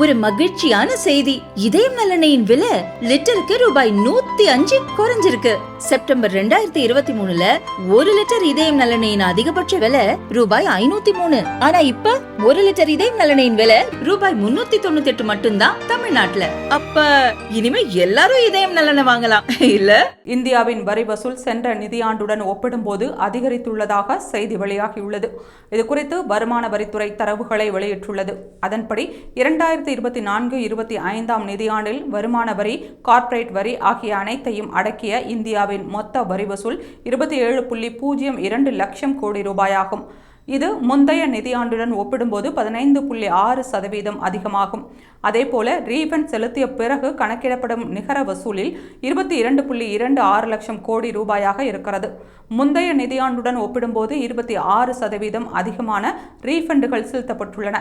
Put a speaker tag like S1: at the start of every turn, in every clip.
S1: ஒரு மகிழ்ச்சியான செய்தி. இதயம் நலனையின் விலை லிட்டருக்கு ரூபாய் நூத்தி அஞ்சு குறைஞ்சிருக்கு. செப்டம்பர் ரெண்டாயிரத்தி இருபத்தி மூணுல ஒரு லிட்டர் இதயம் நலனையின் அதிகபட்ச விலை ரூபாய் ஐநூத்தி மூணு. ஆனா இப்ப ஒரு லிட்டர் இதயம் நலனையின் விலை ரூபாய் முன்னூத்தி தொண்ணூத்தி எட்டு மட்டும்தான் தமிழ்நாட்டுல. அப்ப இனிமே எல்லாரும் இதயம் நலனை வாங்கலாம். இல்ல?
S2: இந்தியாவின் வரி வசூல் சென்ற நிதியாண்டுடன் ஒப்பிடும்போது அதிகரித்துள்ளதாக செய்தி வெளியாகியுள்ளது. இது குறித்து வருமான வரித்துறை தரவுகளை வெளியிட்டுள்ளது. அதன்படி இரண்டாயிரத்தி இருபத்தி நான்கு இருபத்தி ஐந்தாம் நிதியாண்டில் வருமான வரி கார்ப்பரேட் வரி ஆகிய அனைத்தையும் அடக்கிய இந்தியாவின் மொத்த வரி வசூல் இருபத்தி ஏழு புள்ளி பூஜ்ஜியம் இரண்டு லட்சம் கோடி ரூபாயாகும். இது முந்தைய நிதியாண்டுடன் ஒப்பிடும்போது பதினைந்து புள்ளி ஆறு சதவீதம் அதிகமாகும். அதேபோல ரீஃபண்ட் செலுத்திய பிறகு கணக்கிடப்படும் நிகர வசூலில் இருபத்தி இரண்டு புள்ளி இரண்டு ஆறு லட்சம் கோடி ரூபாயாக இருக்கிறது. முந்தைய நிதியாண்டுடன் ஒப்பிடும்போது இருபத்தி ஆறு சதவீதம் அதிகமான ரீஃபண்டுகள் செலுத்தப்பட்டுள்ளன.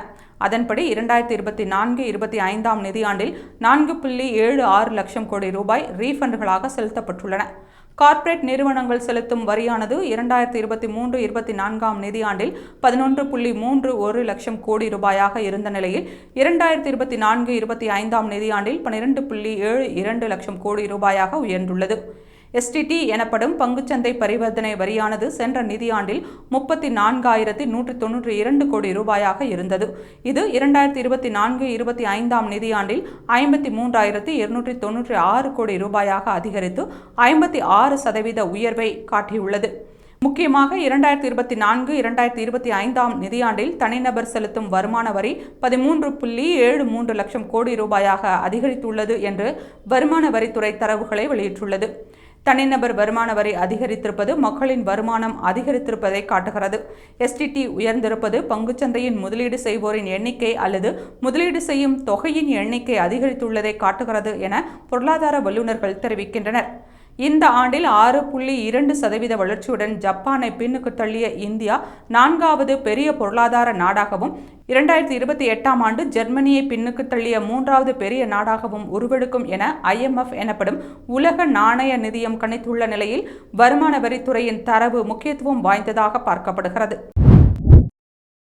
S2: அதன்படி இரண்டாயிரத்தி இருபத்தி நான்கு இருபத்தி ஐந்தாம் நிதியாண்டில் நான்கு புள்ளி ஏழு ஆறு லட்சம் கோடி ரூபாய் ரீஃபண்டுகளாக செலுத்தப்பட்டுள்ளன. கார்ப்பரேட் நிறுவனங்கள் செலுத்தும் வரியானது இரண்டாயிரத்தி இருபத்தி மூன்று இருபத்தி நான்காம் நிதியாண்டில் பதினொன்று புள்ளி மூன்று ஒரு லட்சம் கோடி ரூபாயாக இருந்த நிலையில் இரண்டாயிரத்தி இருபத்தி நான்கு இருபத்தி ஐந்தாம் நிதியாண்டில் பன்னிரண்டு புள்ளி ஏழு இரண்டு லட்சம் கோடி ரூபாயாக உயர்ந்துள்ளது. எஸ்டிடி எனப்படும் பங்குச்சந்தை பரிவர்த்தனை வரியானது சென்ற நிதியாண்டில் முப்பத்தி நான்காயிரத்தி நூற்றி தொன்னூற்றி இரண்டு கோடி ரூபாயாக இருந்தது. இது இரண்டாயிரத்தி இருபத்தி நான்கு இருபத்தி ஐந்தாம் நிதியாண்டில் ஐம்பத்தி மூன்றாயிரத்தி இருநூற்றி தொன்னூற்றி ஆறு கோடி ரூபாயாக அதிகரித்து ஐம்பத்தி ஆறு சதவீத உயர்வை காட்டியுள்ளது. முக்கியமாக இரண்டாயிரத்தி இருபத்தி நான்கு இரண்டாயிரத்தி இருபத்தி ஐந்தாம் நிதியாண்டில் தனிநபர் செலுத்தும் வருமான வரி பதிமூன்று புள்ளி ஏழு மூன்று லட்சம் கோடி ரூபாயாக அதிகரித்துள்ளது என்று வருமான வரித்துறை தரவுகளை வெளியிட்டுள்ளது. தனிநபர் வருமான வரி அதிகரித்திருப்பது மக்களின் வருமானம் அதிகரித்திருப்பதை காட்டுகிறது. எஸ்டிடி உயர்ந்திருப்பது பங்குச்சந்தையின் முதலீடு செய்வோரின் எண்ணிக்கை அல்லது முதலீடு செய்யும் தொகையின் எண்ணிக்கை அதிகரித்துள்ளதை காட்டுகிறது என பொருளாதார வல்லுநர்கள் தெரிவிக்கின்றனர். இந்த ஆண்டில் ஆறு புள்ளி இரண்டு சதவீத வளர்ச்சியுடன் ஜப்பானை பின்னுக்கு தள்ளிய இந்தியா நான்காவது பெரிய பொருளாதார நாடாகவும் இரண்டாயிரத்தி இருபத்தி எட்டாம் ஆண்டு ஜெர்மனியை பின்னுக்கு தள்ளிய மூன்றாவது பெரிய நாடாகவும் உருவெடுக்கும் என ஐஎம்எஃப் எனப்படும் உலக நாணய நிதியம் கணித்துள்ள நிலையில் வருமான வரித்துறையின் தரவு முக்கியத்துவம் வாய்ந்ததாக பார்க்கப்படுகிறது.